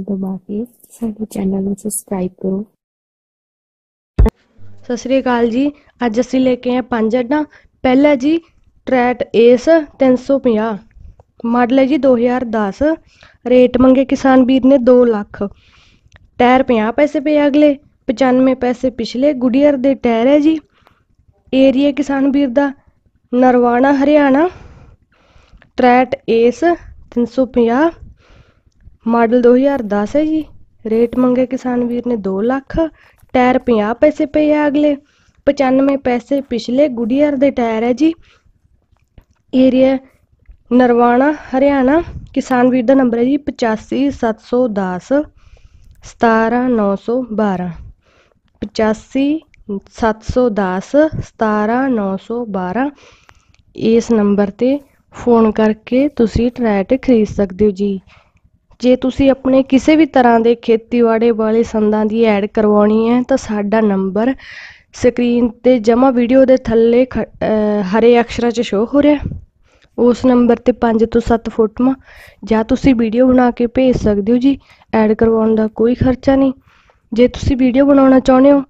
ਨੂੰ ਦਬਾ ਕੇ ਸਾਡੇ ਚੈਨਲ ਨੂੰ ਸਬਸਕ੍ਰਾਈਬ ਕਰੋ। ਸਤਿ ਸ੍ਰੀ ਅਕਾਲ ਜੀ। ਅੱਜ ਅਸੀਂ ਲੈ ਕੇ ਆਏ ਪੰਜ ਅੱਡਾਂ। ਪਹਿਲਾ ਜੀ ਟਰੈਟ ਏਸ 350 ਮਾਡਲ ਹੈ ਜੀ 2010 ਰੇਟ ਮੰਗੇ ਕਿਸਾਨ ਵੀਰ ਨੇ 2 ਲੱਖ। ਟਾਇਰ 50 ਪੈਸੇ ਪਏ ਅਗਲੇ 95 ਪੈਸੇ ਪਿਛਲੇ। ਗੁਡੀਅਰ ਦੇ ਟਾਇਰ ਹੈ ਜੀ। ਏਰੀਆ ਕਿਸਾਨ ਵੀਰ ਦਾ ਨਰਵਾਣਾ, ਹਰਿਆਣਾ। ਟਰੈਟ ਏਸ 350 ਮਾਡਲ 2010 ਹੈ ਜੀ। ਰੇਟ ਮੰਗੇ ਕਿਸਾਨ ਵੀਰ ਨੇ 2 ਲੱਖ। ਟਾਇਰ 50 ਪੈਸੇ ਪਏ ਆ ਅਗਲੇ। 95 ਪੈਸੇ ਪਿਛਲੇ ਗੁਡੀਅਰ ਦੇ ਟਾਇਰ ਹੈ ਜੀ। ਏਰੀਆ ਨਰਵਾਣਾ, ਹਰਿਆਣਾ। ਕਿਸਾਨ ਵੀਰ ਦਾ ਨੰਬਰ ਹੈ ਜੀ 85710 17912 85710 17912 ਇਸ ਨੰਬਰ ਤੇ ਫੋਨ ਕਰਕੇ ਤੁਸੀਂ ਟਰੈਟ ਖਰੀਦ ਸਕਦੇ ਹੋ ਜੀ। ਜੇ ਤੁਸੀਂ ਆਪਣੇ ਕਿਸੇ ਵੀ ਤਰ੍ਹਾਂ ਦੇ ਖੇਤੀਬਾੜੀ ਵਾਲੇ ਸੰਦਾਂ ਦੀ ਐਡ ਕਰਵਾਉਣੀ ਹੈ, ਤਾਂ ਸਾਡਾ ਨੰਬਰ ਸਕਰੀਨ ਤੇ ਜਮਾ ਵੀਡੀਓ ਦੇ ਥੱਲੇ ਖ- ਹਰੇ ਅਕਸ਼ਰਾਂ 'ਚ ਸ਼ੋ ਹੋ ਰਿਹਾ ਉਸ ਨੰਬਰ ਤੇ 5 ਤੋਂ 7 ਫੋਟੋਆਂ ਜਾਂ ਤੁਸੀਂ ਵੀਡੀਓ ਬਣਾ ਕੇ ਭੇਜ ਸਕਦੇ ਹੋ ਜੀ। ਐਡ ਕਰਵਾਉਣ ਦਾ ਕੋਈ ਖਰਚਾ ਨਹੀਂ। ਜੇ ਤੁਸੀਂ ਵੀਡੀਓ ਬਣਾਉਣਾ ਚਾਹੁੰਦੇ ਹੋ,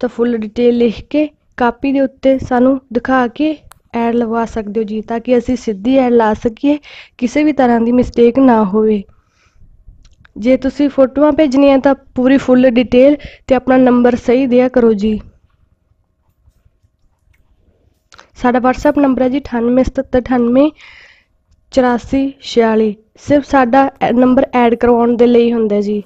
ਤਾਂ ਫੁੱਲ ਡਿਟੇਲ ਲਿਖ ਕੇ ਕਾਪੀ ਦੇ ਉੱਤੇ ਸਾਨੂੰ ਦਿਖਾ ਕੇ ਐਡ ਲਗਵਾ ਸਕਦੇ ਹੋ ਜੀ, ਤਾਂ ਕਿ ਅਸੀਂ ਸਿੱਧੀ ਐਡ ਲਾ ਸਕੀਏ, ਕਿਸੇ ਵੀ ਤਰ੍ਹਾਂ ਦੀ ਮਿਸਟੇਕ ਨਾ ਹੋਵੇ। ਜੇ ਤੁਸੀਂ ਫੋਟੋਆਂ ਭੇਜਣੀਆਂ ਤਾਂ ਪੂਰੀ ਫੁੱਲ ਡਿਟੇਲ ਤੇ ਆਪਣਾ ਨੰਬਰ ਸਹੀ ਦਿਆ ਕਰੋ ਜੀ। ਸਾਡਾ WhatsApp ਨੰਬਰ ਹੈ ਜੀ 987798 8446 ਸਿਰਫ ਸਾਡਾ ਨੰਬਰ ਐਡ ਕਰਵਾਉਣ ਦੇ ਲਈ ਹੁੰਦਾ ਜੀ।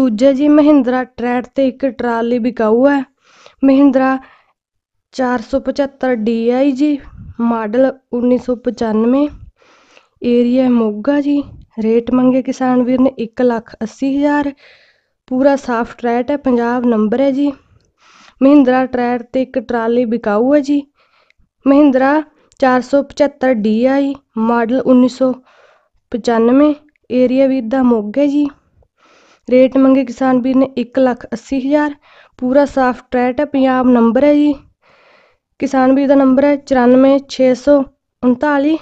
ਦੂਜਾ ਜੀ, ਮਹਿੰਦਰਾ ਟਰੈਟ ਤੇ ਇੱਕ ਟਰਾਲੀ ਵਿਕਾਊ ਹੈ। ਮਹਿੰਦਰਾ 475 DI ਜੀ, ਮਾਡਲ 1995 ਏਰੀਆ ਮੋਗਾ ਜੀ। ਰੇਟ ਮੰਗੇ ਕਿਸਾਨ ਵੀਰ ਨੇ 1 ਲੱਖ 80 ਹਜ਼ਾਰ। ਪੂਰਾ ਸਾਫ਼ ਟਰੈਟ ਹੈ, ਪੰਜਾਬ ਨੰਬਰ ਹੈ ਜੀ। ਮਹਿੰਦਰਾ ਟਰੈਟ ਤੇ ਇੱਕ ਟਰਾਲੀ ਵਿਕਾਊ ਹੈ ਜੀ। ਮਹਿੰਦਰਾ 475 DI ਮਾਡਲ 1995 ਏਰੀਆ ਵੀਰ ਦਾ ਮੋਗਾ ਜੀ। ਰੇਟ ਮੰਗੇ ਕਿਸਾਨ ਵੀਰ ਨੇ 1 ਲੱਖ 80 ਹਜ਼ਾਰ। ਪੂਰਾ ਸਾਫ਼ ਟਰੈਟ ਹੈ, ਪੰਜਾਬ ਨੰਬਰ ਹੈ ਜੀ। ਕਿਸਾਨ ਵੀਰ ਦਾ ਨੰਬਰ ਹੈ 94639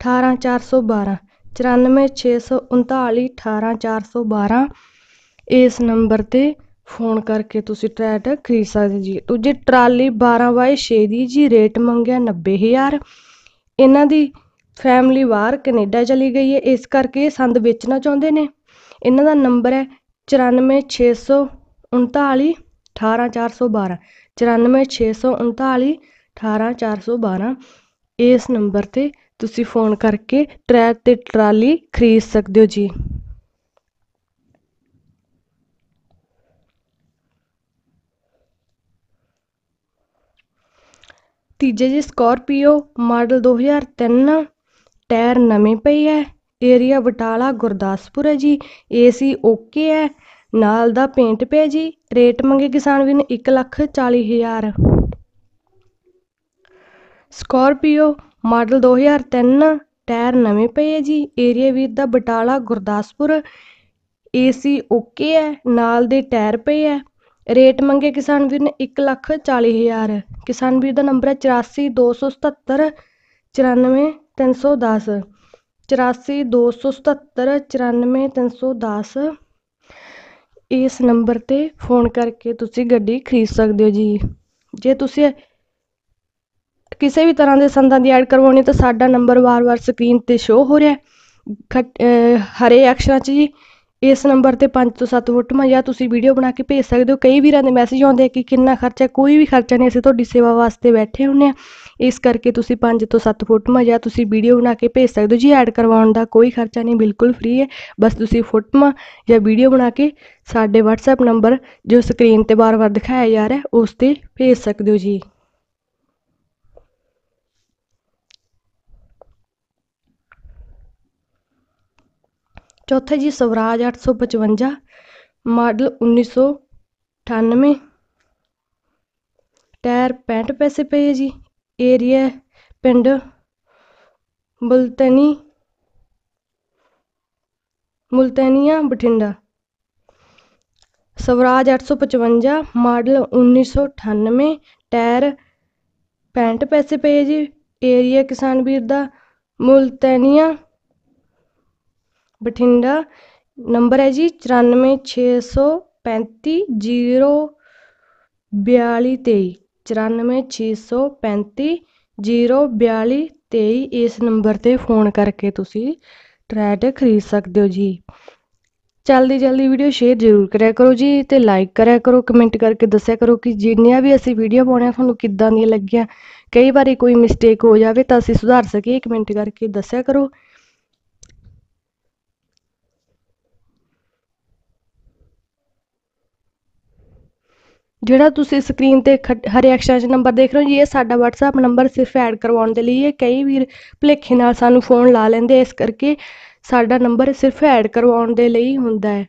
18412 94639 18412 ਇਸ ਨੰਬਰ ਤੇ ਫੋਨ ਕਰਕੇ ਤੁਸੀਂ ਟਰੈਟ ਖਰੀਦ ਸਕਦੇ ਜੀ। ਦੂਜੀ ਟਰਾਲੀ 12 ਬਾਈ 6 ਦੀ ਜੀ, ਰੇਟ ਮੰਗਿਆ 90000 ਇਹਨਾਂ ਦੀ ਫੈਮਿਲੀ ਬਾਹਰ ਕੈਨੇਡਾ ਚਲੀ ਗਈ ਹੈ। ਇਸ ਕਰਕੇ ਇਹ ਸੰਦ ਵੇਚਣਾ ਚਾਹੁੰਦੇ ਨੇ। ਇਹਨਾਂ ਦਾ ਨੰਬਰ ਹੈ 94639 18412 94639 18412 ਇਸ ਨੰਬਰ ਤੇ ਤੁਸੀਂ ਫੋਨ ਕਰਕੇ ਟਰੈਕ ਅਤੇ ਟਰਾਲੀ ਖਰੀਦ ਸਕਦੇ ਹੋ ਜੀ। ਤੀਜੇ ਜੀ ਸਕਾਰਪੀਓ ਮਾਡਲ 2003 ਟਾਇਰ ਨਵੇਂ ਪਈ ਹੈ। ਏਰੀਆ ਬਟਾਲਾ ਗੁਰਦਾਸਪੁਰ ਹੈ ਜੀ। ਏਸੀ ਓਕੇ ਹੈ। ਨਾਲ ਦਾ ਪੇਂਟ ਪਿਆ ਜੀ। ਰੇਟ ਮੰਗੇ ਕਿਸਾਨ ਵੀਰ ਨੇ 1 ਲੱਖ 40 ਹਜ਼ਾਰ। ਸਕਾਰਪੀਓ ਮਾਡਲ 2003 ਟਾਇਰ ਨਵੇਂ ਪਏ ਹੈ ਜੀ। ਏਰੀਆ ਵੀਰ ਦਾ ਬਟਾਲਾ ਗੁਰਦਾਸਪੁਰ। ਏਸੀ ਓਕੇ ਹੈ। ਨਾਲ ਦੇ ਟਾਇਰ ਪਏ ਹੈ। ਰੇਟ ਮੰਗੇ ਕਿਸਾਨ ਵੀਰ ਨੇ 1 ਲੱਖ 40 ਹਜ਼ਾਰ। ਕਿਸਾਨ ਵੀਰ ਦਾ ਨੰਬਰ ਹੈ ਚੁਰਾਸੀ ਦੋ ਸੌ ਸਤੱਤਰ ਚੁਰਾਨਵੇਂ ਤਿੰਨ ਸੌ ਦਸ। ਇਸ ਨੰਬਰ ਤੇ ਫੋਨ ਕਰਕੇ ਤੁਸੀਂ ਗੱਡੀ ਖਰੀਦ ਸਕਦੇ ਹੋ ਜੀ। ਜੇ ਤੁਸੀਂ ਕਿਸੇ ਵੀ ਤਰ੍ਹਾਂ ਦੇ ਸੰਦਾਂ ਦੀ ਐਡ ਕਰਵਾਉਣੀ ਤਾਂ ਸਾਡਾ ਨੰਬਰ ਵਾਰ-ਵਾਰ ਸਕਰੀਨ ਤੇ ਸ਼ੋ ਹੋ ਰਿਹਾ ਹੈ। ਹਰੇ ਅਕਸ਼ਰਾਂ 'ਚ ਜੀ। ਇਸ ਨੰਬਰ ਤੇ 5 ਤੋਂ 7 ਫੋਟੋਆਂ ਜਾਂ ਤੁਸੀਂ ਵੀਡੀਓ ਬਣਾ ਕੇ ਭੇਜ ਸਕਦੇ ਹੋ। ਕਈ ਵੀਰਾਂ ਦੇ ਮੈਸੇਜ ਆਉਂਦੇ ਆ ਕਿ ਕਿੰਨਾ ਖਰਚਾ, ਕੋਈ ਵੀ ਖਰਚਾ ਨਹੀਂ, ਅਸੀਂ ਤੁਹਾਡੀ ਸੇਵਾ ਵਾਸਤੇ ਬੈਠੇ ਹੁੰਨੇ ਆ। ਇਸ ਕਰਕੇ ਤੁਸੀਂ 5 ਤੋਂ 7 ਫੋਟੋਆਂ ਜਾਂ ਤੁਸੀਂ ਵੀਡੀਓ ਬਣਾ ਕੇ ਭੇਜ ਸਕਦੇ ਹੋ। ਜੀ, ਐਡ ਕਰਵਾਉਣ ਦਾ ਕੋਈ ਖਰਚਾ ਨਹੀਂ, ਬਿਲਕੁਲ ਫ੍ਰੀ ਹੈ। ਬਸ ਤੁਸੀਂ ਫੋਟੋਆਂ ਜਾਂ ਵੀਡੀਓ ਬਣਾ ਕੇ ਸਾਡੇ WhatsApp ਨੰਬਰ ਜੋ ਸਕਰੀਨ ਤੇ ਬਾਰ-ਬਾਰ ਦਿਖਾਇਆ ਜਾ ਰਿਹਾ, ਉਸ ਤੇ ਭੇਜ ਸਕਦੇ ਹੋ ਜੀ। ਚੌਥਾ ਜੀ ਸਵਰਾਜ 855 ਮਾਡਲ 1998 ਟਾਇਰ 65 ਪੈਸੇ ਪਏ ਜੀ। ਏਰੀਆ ਪਿੰਡ ਮੁਲਤਨੀ, ਮੁਲਤਾਨੀਆ, ਬਠਿੰਡਾ। ਸਵਰਾਜ 855 ਮਾਡਲ 1998 ਟਾਇਰ 65 ਪੈਸੇ ਪਏ ਜੀ। ਏਰੀਆ ਕਿਸਾਨ ਵੀਰ ਦਾ ਮੁਲਤੈਨੀਆ। ਬਠਿੰਡਾ, ਨੰਬਰ ਹੈ ਜੀ 9465 ਜ਼ੀਰੋ ਬਿਆਲੀ ਤੇਈ, ਚੁਰਾਨਵੇਂ ਛੇ ਸੌ ਪੈਂਤੀ ਜ਼ੀਰੋ ਬਿਆਲੀ ਤੇਈ, ਇਸ ਨੰਬਰ 'ਤੇ ਫੋਨ ਕਰਕੇ ਤੁਸੀਂ ਟਰੈਟ ਖਰੀਦ ਸਕਦੇ ਹੋ ਜੀ। ਜਲਦੀ ਜਲਦੀ ਵੀਡੀਓ ਸ਼ੇਅਰ ਜ਼ਰੂਰ ਕਰਿਆ ਕਰੋ ਜੀ ਤੇ ਲਾਈਕ ਕਰਿਆ ਕਰੋ, ਕਮੈਂਟ ਕਰਕੇ ਦੱਸਿਆ ਕਰੋ ਕਿ ਜਿੰਨੀਆਂ ਵੀ ਅਸੀਂ ਵੀਡੀਓ ਪਾਉਣੇ ਆ, ਤੁਹਾਨੂੰ ਕਿੱਦਾਂ ਦੀਆਂ ਲੱਗੀਆਂ। ਕਈ ਵਾਰੀ ਕੋਈ ਮਿਸਟੇਕ ਹੋ ਜਾਵੇ ਤਾਂ ਅਸੀਂ ਸੁਧਾਰ ਸਕੀਏ, ਕਮੈਂਟ ਕਰਕੇ ਦੱਸਿਆ ਕਰੋ। ਜਿਹੜਾ ਤੁਸੀਂ ਸਕਰੀਨ ਤੇ ਖੱਟ- ਹਰੇ ਅਕਸ਼ਰਾਂ 'ਚ ਨੰਬਰ ਦੇਖ ਰਹੇ ਹੋ ਜੀ, ਇਹ ਸਾਡਾ WhatsApp ਨੰਬਰ ਸਿਰਫ ਐਡ ਕਰਵਾਉਣ ਦੇ ਲਈ ਹੈ। ਕਈ ਵੀਰ ਭੁਲੇਖੇ ਨਾਲ ਸਾਨੂੰ ਫੋਨ ਲਾ ਲੈਂਦੇ ਇਸ ਕਰਕੇ ਸਾਡਾ ਨੰਬਰ ਸਿਰਫ ਐਡ ਕਰਵਾਉਣ ਦੇ ਲਈ ਹੁੰਦਾ ਹੈ।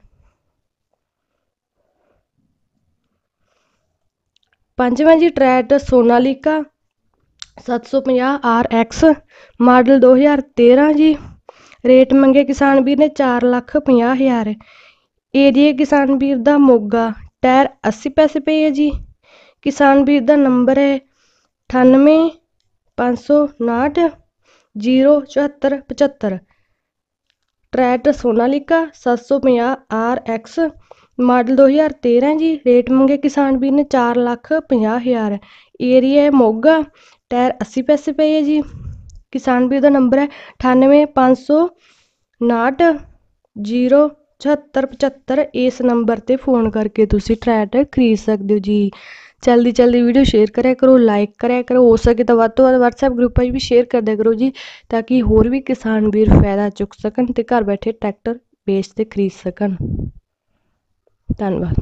ਪੰਜਵਾਂ ਜੀ ਟਰੈਟ ਸੋਨਾਲੀਕਾ 750 RX ਮਾਡਲ 2013 ਜੀ। ਰੇਟ ਮੰਗੇ ਕਿਸਾਨ ਵੀਰ ਨੇ 4 ਲੱਖ 50 ਹਜ਼ਾਰ। ਏਰੀਏ ਕਿਸਾਨ ਵੀਰ ਦਾ ਮੋਗਾ ਟਾਇਰ 80 ਪੈਸੇ ਪਏ ਹੈ ਜੀ। ਕਿਸਾਨ ਵੀਰ ਦਾ ਨੰਬਰ ਹੈ ਅਠਾਨਵੇਂ ਪੰਜ ਸੌ ਉਨਾਹਠ 98 559 07475 ਟਰੈਟ ਸੋਨਾਲੀਕਾ 750 RX ਮਾਡਲ 2013 ਜੀ। ਰੇਟ ਮੰਗੇ ਕਿਸਾਨ ਵੀਰ ਨੇ 4 ਲੱਖ 50 ਹਜ਼ਾਰ। ਏਰੀਆ ਮੋਗਾ, ਟਾਇਰ 80 ਪੈਸੇ ਪਏ ਹੈ ਜੀ। ਕਿਸਾਨ ਵੀਰ ਦਾ ਨੰਬਰ ਹੈ 98 559 07475 ਇਸ ਨੰਬਰ ਤੇ ਫੋਨ ਕਰਕੇ ਤੁਸੀਂ ਟਰੈਕਟਰ ਖਰੀਦ ਸਕਦੇ ਹੋ ਜੀ। ਜਲਦੀ ਜਲਦੀ ਵੀਡੀਓ ਸ਼ੇਅਰ ਕਰਿਆ ਕਰੋ, ਲਾਈਕ ਕਰਿਆ ਕਰੋ, ਹੋ ਸਕੇ ਤਾਂ ਵੱਧ ਤੋਂ ਵੱਧ WhatsApp ਗਰੁੱਪਾਂ 'ਚ ਵੀ ਸ਼ੇਅਰ ਕਰਦਿਆ ਕਰੋ ਜੀ, ਤਾਂ ਕਿ ਹੋਰ ਵੀ ਕਿਸਾਨ ਵੀਰ ਫਾਇਦਾ ਚੁੱਕ ਸਕਣ ਤੇ ਘਰ ਬੈਠੇ ਟਰੈਕਟਰ ਵੇਚ ਤੇ ਖਰੀਦ ਸਕਣ। ਧੰਨਵਾਦ।